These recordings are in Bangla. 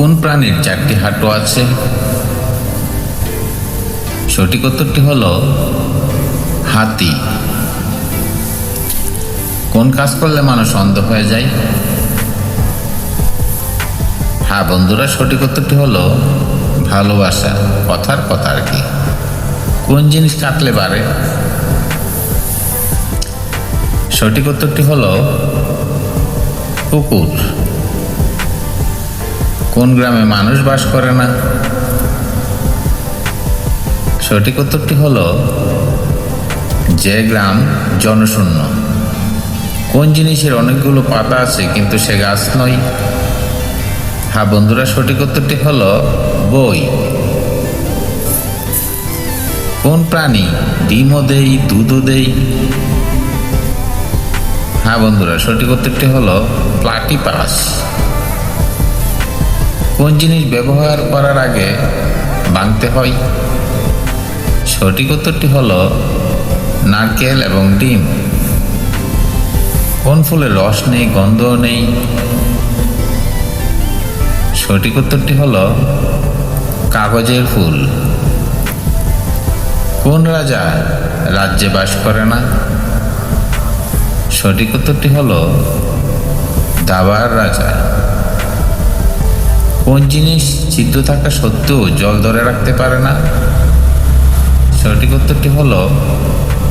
কোন প্রাণীর চারটি হাঁটু আছে? সঠিক উত্তরটি হল হাতি। কোন কাজ করলে মানুষ অন্ধ হয়ে যায়? হ্যাঁ বন্ধুরা, সঠিক উত্তরটি হলো ভালোবাসা, কথার কথা আর কি। কোন জিনিস কাটলে বাড়ে? সঠিক উত্তরটি হলো কুকুর কোন গ্রামে মানুষ বাস করে না? সঠিক উত্তরটি হলো, যে গ্রাম জনশূন্য। কোন জিনিসের অনেকগুলো পাতা আছে, কিন্তু সে গাছ নয়? হ্যাঁ বন্ধুরা, সঠিক উত্তরটি হলো, বই। কোন প্রাণী ডিমও দেই দুধও দেই হ্যাঁ বন্ধুরা, সঠিক উত্তরটি হলো, প্লাটিপাস। কোন জিনিস ব্যবহার করার আগে ভাঙতে হয়? সঠিক উত্তরটি হলো নারকেল এবং ডিম। কোন ফুলের রস নেই, গন্ধ নেই? সঠিক উত্তরটি হলো কাগজের ফুল। কোন রাজা রাজ্যে বাস করে না? সঠিক উত্তরটি হলো দাবার রাজা। কোন জিনিস ছিদ্র থাকা সত্ত্বেও জল ধরে রাখতে পারে না? সঠিক উত্তরটি হল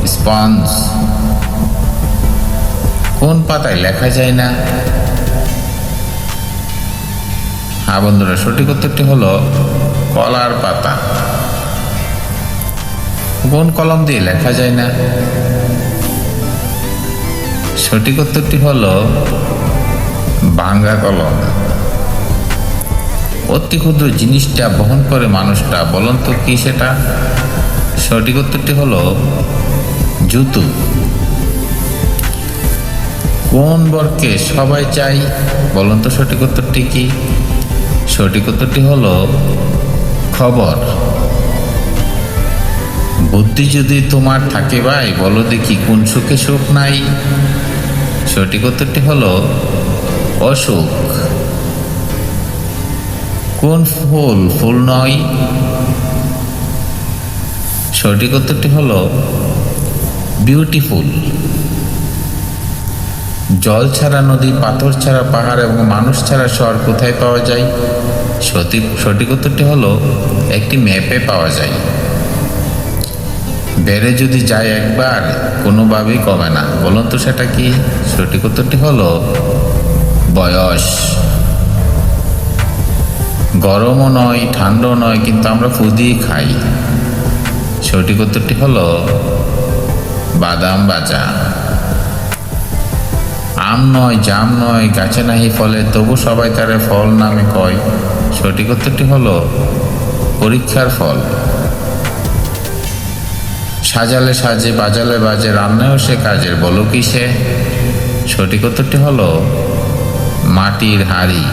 স্পঞ্জ। কোন পাতায় লেখা যায় না? হ্যাঁ বন্ধুরা, সঠিক উত্তরটি হল কলার পাতা। কোন কলম দিয়ে লেখা যায় না? সঠিক উত্তরটি হল ভাঙ্গা কলম। অতি ক্ষুদ্র জিনিসটা বহন করে মানুষটা, বলুন তো কি সেটা? সঠিক উত্তরটি হলো জুতু। কোন বরকে সবাই চাই? বলুন তো সঠিক উত্তরটি কি? সঠিক উত্তরটি হলো খবর। বুদ্ধি যদি তোমার থাকে ভাই, বলো দেখি কোন সুখে সুখ নাই। সঠিক উত্তরটি হলো অসুখ। কোন ফুল? ফুল নয়। সঠিক উত্তরটি হলো বিউটিফুল। জল ছাড়া নদী, পাথর ছাড়া পাহাড় এবং মানুষ ছাড়া শহর কোথায় পাওয়া যায়? সঠিক সঠিক উত্তরটি হলো একটি ম্যাপে পাওয়া যায়। বেড়ে যদি যায় একবার, কোনোভাবেই কমে না। বলুন তো সেটা কি? সঠিক উত্তরটি হলো বয়স। গরমও নয়, ঠান্ডাও নয়, কিন্তু আমরা ফুদিয়ে খাই। সঠিক উত্তরটি হলো বাদাম বাজা আম নয়, জাম নয়, গাছে নাহি ফলে, তবু সবাই তারে ফল নামে কয়। সঠিক উত্তরটি হলো পরীক্ষার ফল। সাজালে সাজে, বাজালে বাজে রান্নাও সে কাজের, বলো কি সে? সঠিক উত্তরটি হলো মাটির হাড়ি।